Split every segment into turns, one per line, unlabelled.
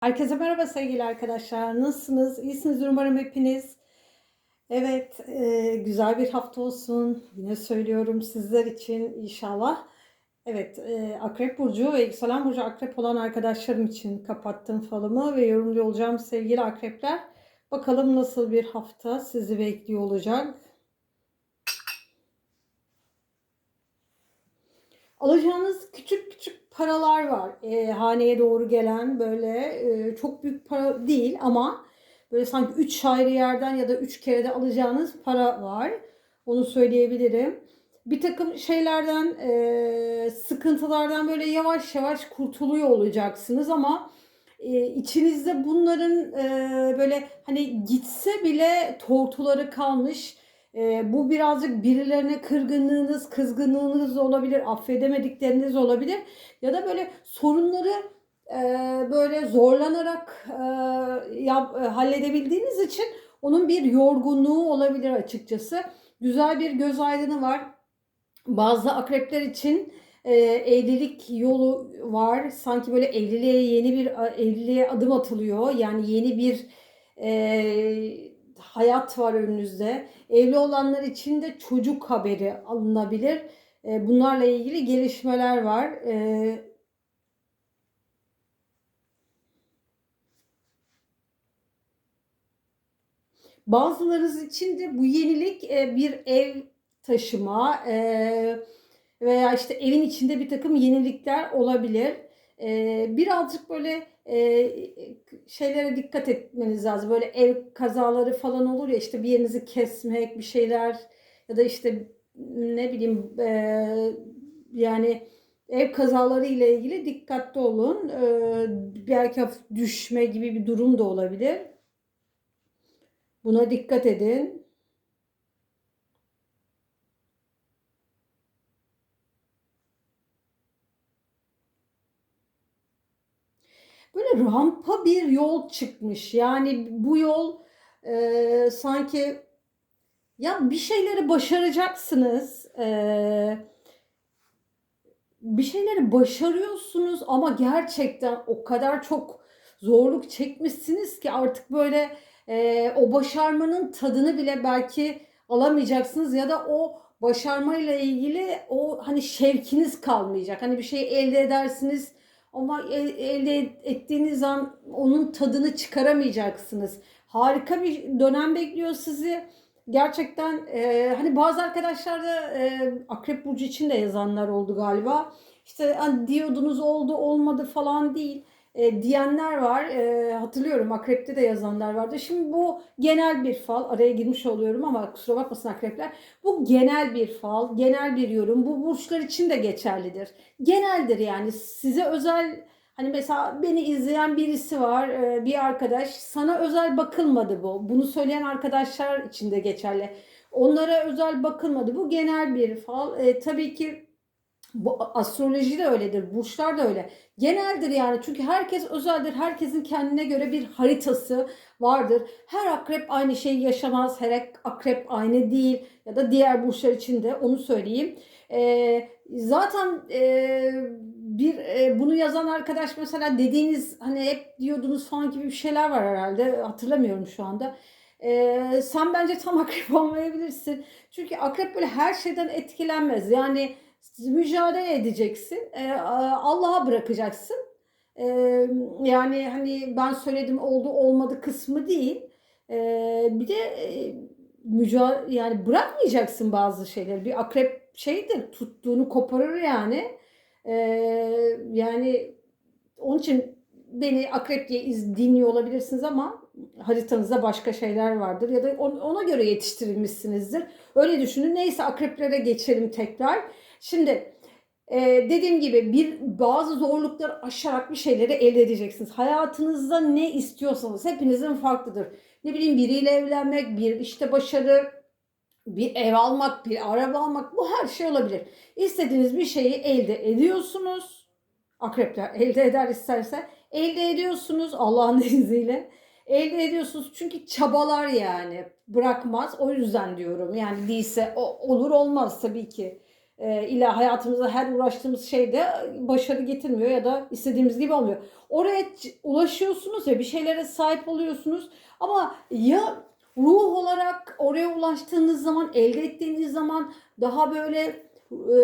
Herkese merhaba sevgili arkadaşlar. Nasılsınız? İyisiniz umarım hepiniz. Evet, e, güzel bir hafta olsun. Yine söylüyorum sizler için inşallah. Evet, e, Akrep Burcu ve Yükselen Burcu Akrep olan arkadaşlarım için kapattım falımı ve yorumlu olacağım sevgili akrepler. Bakalım nasıl bir hafta sizi bekliyor olacak. Alacağınız küçük küçük paralar var. E, haneye doğru gelen böyle e, çok büyük para değil ama böyle sanki 3 ayrı yerden ya da 3 kere de alacağınız para var. Onu söyleyebilirim. Bir takım şeylerden, e, sıkıntılardan böyle yavaş yavaş kurtuluyor olacaksınız ama e, içinizde bunların e, böyle hani gitse bile tortuları kalmış e, bu birazcık birilerine kırgınlığınız, kızgınlığınız olabilir, affedemedikleriniz olabilir. Ya da böyle sorunları e, böyle zorlanarak e, yap, e, halledebildiğiniz için onun bir yorgunluğu olabilir açıkçası. Güzel bir göz aydını var. Bazı akrepler için e, evlilik yolu var. Sanki böyle evliliğe yeni bir evliliğe adım atılıyor. Yani yeni bir e, hayat var önünüzde. Evli olanlar için de çocuk haberi alınabilir. E, bunlarla ilgili gelişmeler var. E, bazılarınız için de bu yenilik e, bir ev taşıma veya işte evin içinde bir takım yenilikler olabilir. birazcık böyle şeylere dikkat etmeniz lazım. Böyle ev kazaları falan olur ya işte bir yerinizi kesmek, bir şeyler ya da işte ne bileyim yani ev kazaları ile ilgili dikkatli olun. belki hafif düşme gibi bir durum da olabilir. Buna dikkat edin. Böyle rampa bir yol çıkmış. Yani bu yol e, sanki ya bir şeyleri başaracaksınız. E, bir şeyleri başarıyorsunuz ama gerçekten o kadar çok zorluk çekmişsiniz ki artık böyle e, o başarmanın tadını bile belki alamayacaksınız ya da o başarmayla ilgili o hani şevkiniz kalmayacak. Hani bir şey elde edersiniz ama elde ettiğiniz an onun tadını çıkaramayacaksınız. Harika bir dönem bekliyor sizi. Gerçekten e, hani bazı arkadaşlar da e, Akrep Burcu için de yazanlar oldu galiba. İşte hani diyordunuz oldu olmadı falan değil e, diyenler var. E, hatırlıyorum akrepte de yazanlar vardı. Şimdi bu genel bir fal. Araya girmiş oluyorum ama kusura bakmasın akrepler. Bu genel bir fal, genel bir yorum. Bu burçlar için de geçerlidir. Geneldir yani size özel Hani mesela beni izleyen birisi var, e, bir arkadaş. Sana özel bakılmadı bu. Bunu söyleyen arkadaşlar için de geçerli. Onlara özel bakılmadı. Bu genel bir fal. E, tabii ki bu astroloji de öyledir, burçlar da öyle. Geneldir yani çünkü herkes özeldir. Herkesin kendine göre bir haritası vardır. Her akrep aynı şeyi yaşamaz. Her akrep aynı değil. Ya da diğer burçlar için de onu söyleyeyim. Ee, zaten e, bir e, bunu yazan arkadaş mesela dediğiniz hani hep diyordunuz falan gibi bir şeyler var herhalde. Hatırlamıyorum şu anda. Ee, sen bence tam akrep olmayabilirsin. Çünkü akrep böyle her şeyden etkilenmez. Yani mücadele edeceksin. E, Allah'a bırakacaksın. E, yani hani ben söyledim oldu olmadı kısmı değil. E, bir de e, mücadele yani bırakmayacaksın bazı şeyleri. Bir akrep şeydir tuttuğunu koparır yani. E, yani onun için beni akrep diye iz, dinliyor olabilirsiniz ama haritanızda başka şeyler vardır ya da ona göre yetiştirilmişsinizdir. Öyle düşünün. Neyse akreplere geçelim tekrar. Şimdi e, dediğim gibi bir bazı zorlukları aşarak bir şeyleri elde edeceksiniz. Hayatınızda ne istiyorsanız hepinizin farklıdır. Ne bileyim biriyle evlenmek, bir işte başarı, bir ev almak, bir araba almak bu her şey olabilir. İstediğiniz bir şeyi elde ediyorsunuz. Akrepler elde eder isterse. Elde ediyorsunuz Allah'ın izniyle. Elde ediyorsunuz çünkü çabalar yani bırakmaz. O yüzden diyorum yani değilse o, olur olmaz tabii ki. E, illa hayatımızda her uğraştığımız şeyde başarı getirmiyor ya da istediğimiz gibi olmuyor. Oraya ulaşıyorsunuz ya bir şeylere sahip oluyorsunuz ama ya ruh olarak oraya ulaştığınız zaman elde ettiğiniz zaman daha böyle e,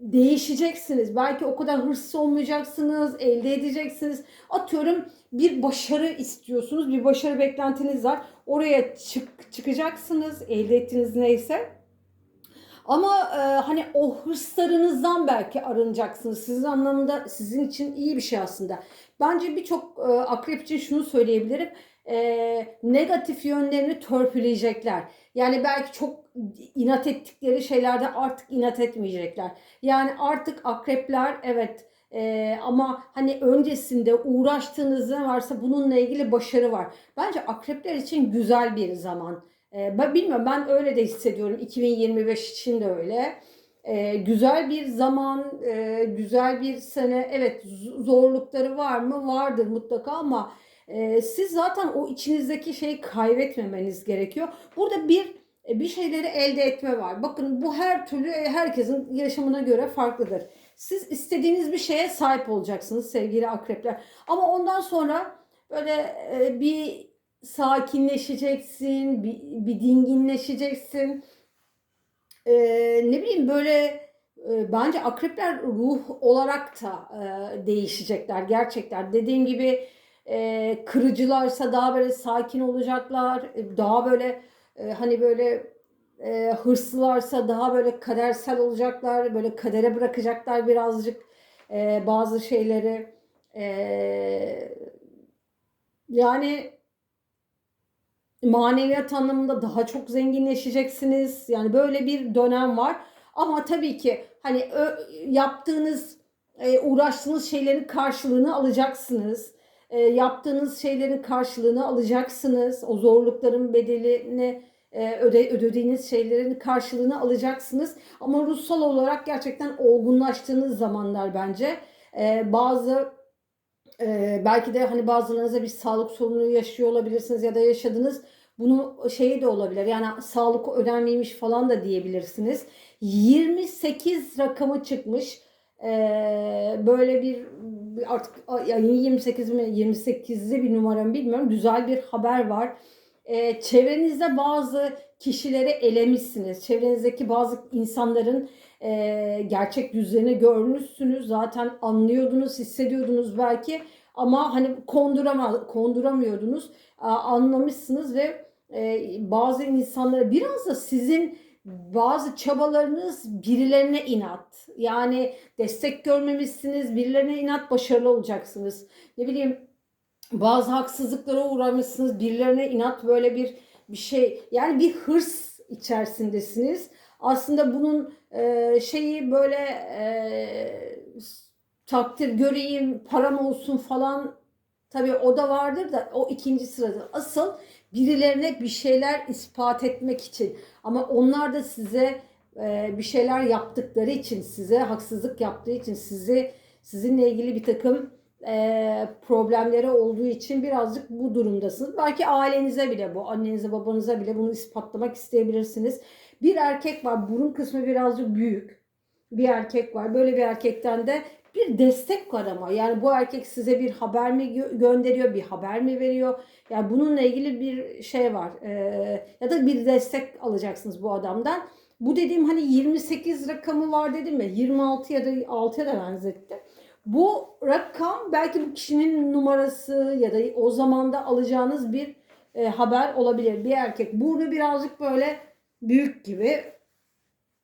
değişeceksiniz. Belki o kadar hırslı olmayacaksınız, elde edeceksiniz. Atıyorum bir başarı istiyorsunuz, bir başarı beklentiniz var. Oraya çık çıkacaksınız, elde ettiğiniz neyse. Ama e, hani o hırslarınızdan belki arınacaksınız. Sizin anlamında sizin için iyi bir şey aslında. Bence birçok e, akrep için şunu söyleyebilirim. E, negatif yönlerini törpüleyecekler. Yani belki çok inat ettikleri şeylerde artık inat etmeyecekler. Yani artık akrepler evet e, ama hani öncesinde uğraştığınız ne varsa bununla ilgili başarı var. Bence akrepler için güzel bir zaman. E, ben bilmiyorum ben öyle de hissediyorum. 2025 için de öyle. E, güzel bir zaman, e, güzel bir sene. Evet zorlukları var mı? Vardır mutlaka ama e, siz zaten o içinizdeki şeyi kaybetmemeniz gerekiyor. Burada bir e, bir şeyleri elde etme var. Bakın bu her türlü e, herkesin yaşamına göre farklıdır. Siz istediğiniz bir şeye sahip olacaksınız sevgili akrepler. Ama ondan sonra böyle e, bir sakinleşeceksin, bir, bir dinginleşeceksin. E, ne bileyim böyle e, bence akrepler ruh olarak da e, değişecekler gerçekten. Dediğim gibi e, kırıcılarsa daha böyle sakin olacaklar, e, daha böyle e, hani böyle e, hırslılarsa daha böyle kadersel olacaklar, böyle kadere bırakacaklar birazcık e, bazı şeyleri. E, yani maneviyat anlamında daha çok zenginleşeceksiniz. Yani böyle bir dönem var. Ama tabii ki hani yaptığınız, e, uğraştığınız şeylerin karşılığını alacaksınız. E, yaptığınız şeylerin karşılığını alacaksınız. O zorlukların bedelini e, öde, ödediğiniz şeylerin karşılığını alacaksınız. Ama ruhsal olarak gerçekten olgunlaştığınız zamanlar bence. E, bazı e, belki de hani bazılarınıza bir sağlık sorunu yaşıyor olabilirsiniz ya da yaşadınız. Bunu şeyi de olabilir. Yani sağlık önemliymiş falan da diyebilirsiniz. 28 rakamı çıkmış. Ee, böyle bir artık yani 28 mi 28'li bir numaram bilmiyorum. Güzel bir haber var. Ee, çevrenizde bazı kişileri elemişsiniz. Çevrenizdeki bazı insanların e, gerçek yüzlerini görmüşsünüz. Zaten anlıyordunuz, hissediyordunuz belki ama hani kondurama, konduramıyordunuz. Aa, anlamışsınız ve e, bazı insanlara biraz da sizin bazı çabalarınız birilerine inat. Yani destek görmemişsiniz, birilerine inat başarılı olacaksınız. Ne bileyim bazı haksızlıklara uğramışsınız, birilerine inat böyle bir bir şey. Yani bir hırs içerisindesiniz. Aslında bunun e, şeyi böyle e, takdir göreyim, param olsun falan tabii o da vardır da o ikinci sırada. Asıl birilerine bir şeyler ispat etmek için ama onlar da size e, bir şeyler yaptıkları için, size haksızlık yaptığı için, sizi sizinle ilgili bir takım e, problemleri olduğu için birazcık bu durumdasınız. Belki ailenize bile bu, annenize babanıza bile bunu ispatlamak isteyebilirsiniz. Bir erkek var, burun kısmı birazcık büyük. Bir erkek var. Böyle bir erkekten de bir destek var ama. Yani bu erkek size bir haber mi gö- gönderiyor, bir haber mi veriyor? Yani bununla ilgili bir şey var. Ee, ya da bir destek alacaksınız bu adamdan. Bu dediğim hani 28 rakamı var dedim ya 26 ya da 6'ya da benzettim. Bu rakam belki bu kişinin numarası ya da o zamanda alacağınız bir e, haber olabilir. Bir erkek burnu birazcık böyle büyük gibi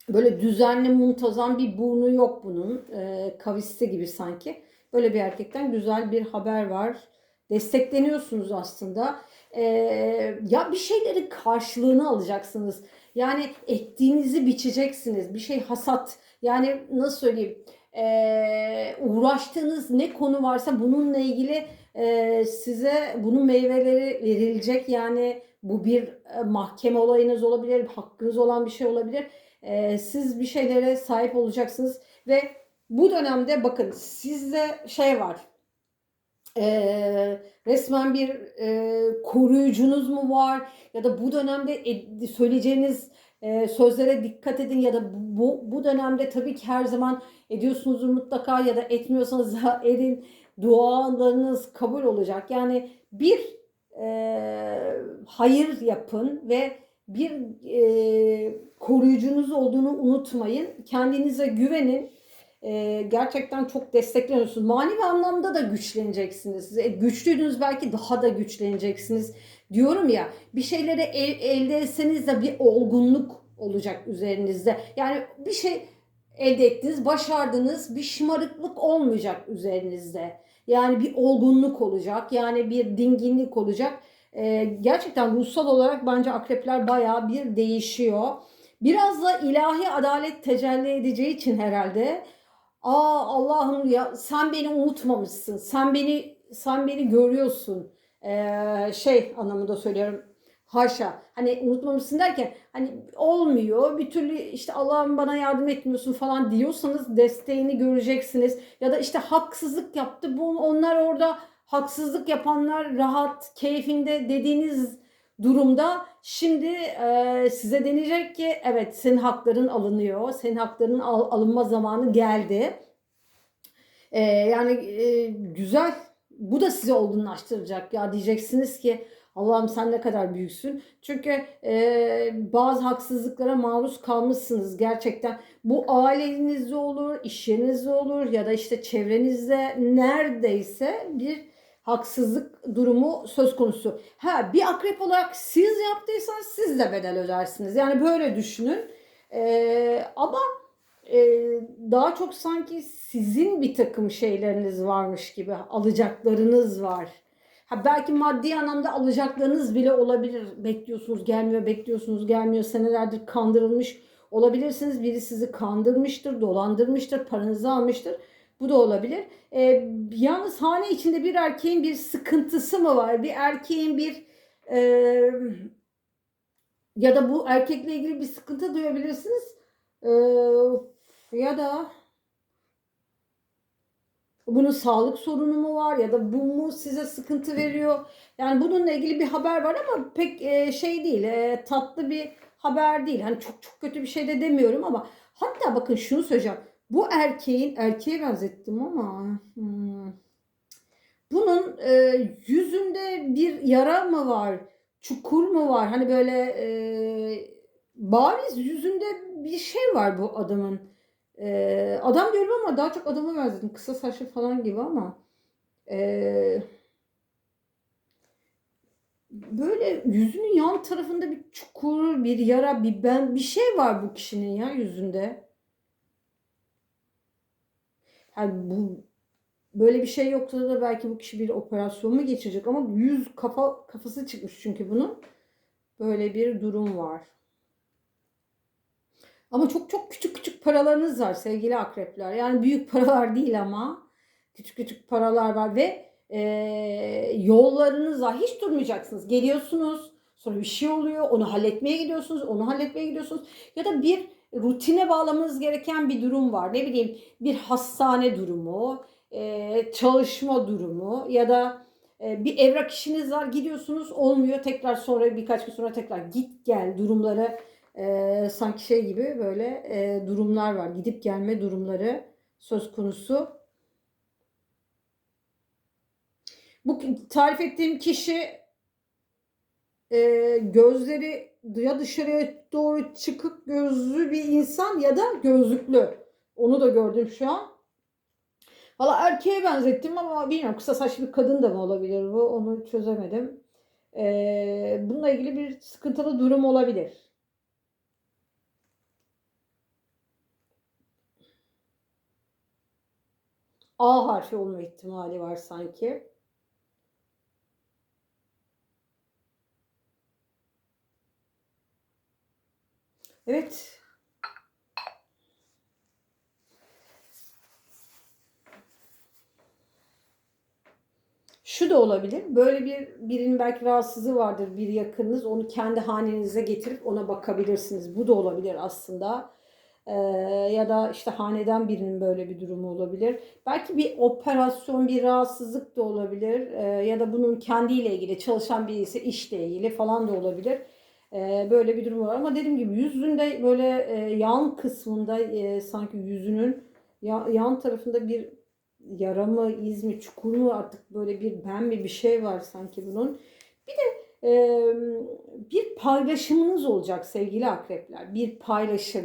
böyle düzenli muntazam bir burnu yok bunun. E, kavisli gibi sanki. Böyle bir erkekten güzel bir haber var. Destekleniyorsunuz aslında. E, ya bir şeylerin karşılığını alacaksınız. Yani ektiğinizi biçeceksiniz. Bir şey hasat. Yani nasıl söyleyeyim? e, uğraştığınız ne konu varsa bununla ilgili e, size bunun meyveleri verilecek. Yani bu bir e, mahkeme olayınız olabilir, hakkınız olan bir şey olabilir. E, siz bir şeylere sahip olacaksınız ve bu dönemde bakın sizde şey var. E, resmen bir koruyucunuz mu var ya da bu dönemde söyleyeceğiniz e, sözlere dikkat edin ya da bu, bu dönemde tabii ki her zaman ediyorsunuzdur mutlaka ya da etmiyorsanız da edin. Dualarınız kabul olacak. Yani bir e, hayır yapın ve bir e, koruyucunuz olduğunu unutmayın. Kendinize güvenin. E, gerçekten çok destekleniyorsunuz. Manevi anlamda da güçleneceksiniz. E, güçlüydünüz belki daha da güçleneceksiniz. Diyorum ya bir şeyleri el, elde etseniz de bir olgunluk olacak üzerinizde. Yani bir şey elde ettiniz, başardınız, bir şımarıklık olmayacak üzerinizde. Yani bir olgunluk olacak, yani bir dinginlik olacak. Ee, gerçekten ruhsal olarak bence akrepler bayağı bir değişiyor. Biraz da ilahi adalet tecelli edeceği için herhalde. Aa Allah'ım ya sen beni unutmamışsın. Sen beni sen beni görüyorsun. Ee, şey anlamında söylüyorum. Haşa. Hani unutmamışsın derken hani olmuyor. Bir türlü işte Allah'ım bana yardım etmiyorsun falan diyorsanız desteğini göreceksiniz. Ya da işte haksızlık yaptı. Bu onlar orada haksızlık yapanlar rahat, keyfinde dediğiniz durumda şimdi e, size denecek ki evet senin hakların alınıyor. Senin hakların al, alınma zamanı geldi. E, yani e, güzel. Bu da sizi olgunlaştıracak ya diyeceksiniz ki Allah'ım sen ne kadar büyüksün. Çünkü e, bazı haksızlıklara maruz kalmışsınız gerçekten. Bu ailenizde olur, iş yerinizde olur ya da işte çevrenizde neredeyse bir haksızlık durumu söz konusu. Ha bir akrep olarak siz yaptıysanız siz de bedel ödersiniz. Yani böyle düşünün. E, ama e, daha çok sanki sizin bir takım şeyleriniz varmış gibi alacaklarınız var. Ha belki maddi anlamda alacaklarınız bile olabilir. Bekliyorsunuz gelmiyor, bekliyorsunuz gelmiyor. Senelerdir kandırılmış olabilirsiniz. Biri sizi kandırmıştır, dolandırmıştır, paranızı almıştır. Bu da olabilir. Ee, yalnız hane içinde bir erkeğin bir sıkıntısı mı var? Bir erkeğin bir e, ya da bu erkekle ilgili bir sıkıntı duyabilirsiniz. Ee, ya da bunun sağlık sorunu mu var ya da bu mu size sıkıntı veriyor? Yani bununla ilgili bir haber var ama pek e, şey değil, e, tatlı bir haber değil. Hani çok çok kötü bir şey de demiyorum ama hatta bakın şunu söyleyeceğim. Bu erkeğin erkeğe benzettim ama hmm, bunun e, yüzünde bir yara mı var? Çukur mu var? Hani böyle e, bariz yüzünde bir şey var bu adamın. Adam diyorum ama daha çok adama benzedim. Kısa saçlı falan gibi ama ee, böyle yüzünün yan tarafında bir çukur, bir yara, bir ben bir şey var bu kişinin ya yüzünde. Yani bu böyle bir şey yoksa da belki bu kişi bir operasyon mu geçirecek ama yüz kafa kafası çıkmış çünkü bunun. Böyle bir durum var. Ama çok çok küçük küçük paralarınız var sevgili akrepler. Yani büyük paralar değil ama küçük küçük paralar var ve e, yollarınız. Hiç durmayacaksınız. Geliyorsunuz sonra bir şey oluyor onu halletmeye gidiyorsunuz onu halletmeye gidiyorsunuz ya da bir rutine bağlamanız gereken bir durum var. Ne bileyim bir hastane durumu, e, çalışma durumu ya da bir evrak işiniz var gidiyorsunuz olmuyor tekrar sonra birkaç gün sonra tekrar git gel durumları e, sanki şey gibi böyle e, durumlar var. Gidip gelme durumları söz konusu. Bu tarif ettiğim kişi e, gözleri ya dışarıya doğru çıkık gözlü bir insan ya da gözlüklü. Onu da gördüm şu an. Valla erkeğe benzettim ama bilmiyorum kısa saçlı bir kadın da mı olabilir bu onu çözemedim. Ee, bununla ilgili bir sıkıntılı durum olabilir. A harfi olma ihtimali var sanki. Evet. Şu da olabilir. Böyle bir birinin belki rahatsızlığı vardır bir yakınınız. Onu kendi hanenize getirip ona bakabilirsiniz. Bu da olabilir aslında. Ya da işte haneden birinin böyle bir durumu olabilir. Belki bir operasyon, bir rahatsızlık da olabilir. Ya da bunun kendiyle ilgili çalışan birisi işle ilgili falan da olabilir. Böyle bir durum var ama dediğim gibi yüzünde böyle yan kısmında sanki yüzünün ya- yan tarafında bir yara mı, iz mi, çukur mu artık böyle bir ben mi bir şey var sanki bunun. Bir de bir paylaşımınız olacak sevgili akrepler. Bir paylaşım.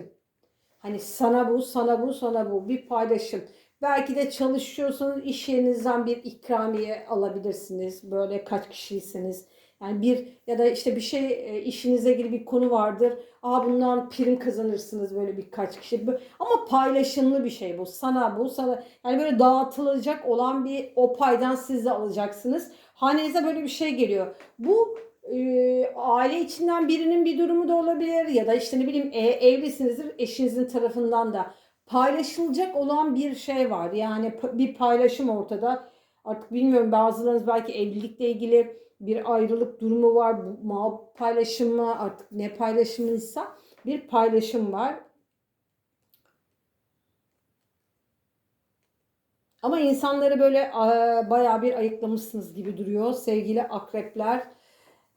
Hani sana bu, sana bu, sana bu bir paylaşım. Belki de çalışıyorsanız iş yerinizden bir ikramiye alabilirsiniz. Böyle kaç kişiyseniz. Yani bir ya da işte bir şey e, işinizle ilgili bir konu vardır. Aa bundan prim kazanırsınız böyle birkaç kişi. Ama paylaşımlı bir şey bu. Sana bu sana yani böyle dağıtılacak olan bir o paydan siz de alacaksınız. Hanenize böyle bir şey geliyor. Bu aile içinden birinin bir durumu da olabilir ya da işte ne bileyim e, evlisinizdir eşinizin tarafından da paylaşılacak olan bir şey var. Yani bir paylaşım ortada. Artık bilmiyorum bazılarınız belki evlilikle ilgili bir ayrılık durumu var. Mal paylaşımı artık ne paylaşımıysa bir paylaşım var. Ama insanları böyle e, bayağı bir ayıklamışsınız gibi duruyor sevgili akrepler.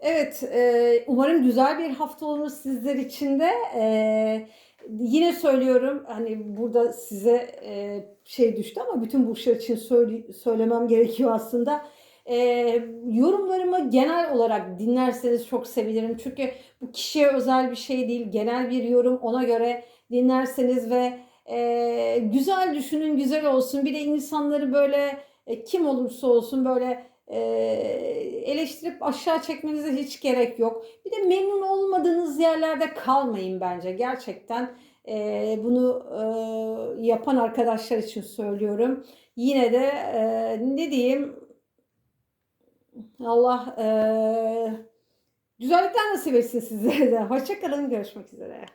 Evet, e, umarım güzel bir hafta olur sizler için de. E, yine söylüyorum, hani burada size e, şey düştü ama bütün burçlar için söyle- söylemem gerekiyor aslında. E, yorumlarımı genel olarak dinlerseniz çok sevinirim. Çünkü bu kişiye özel bir şey değil, genel bir yorum. Ona göre dinlerseniz ve güzel düşünün, güzel olsun. Bir de insanları böyle kim olursa olsun böyle eleştirip aşağı çekmenize hiç gerek yok. Bir de memnun olmadığınız yerlerde kalmayın bence. Gerçekten bunu yapan arkadaşlar için söylüyorum. Yine de ne diyeyim Allah e, güzellikler nasip etsin sizlere de. Hoşçakalın, görüşmek üzere.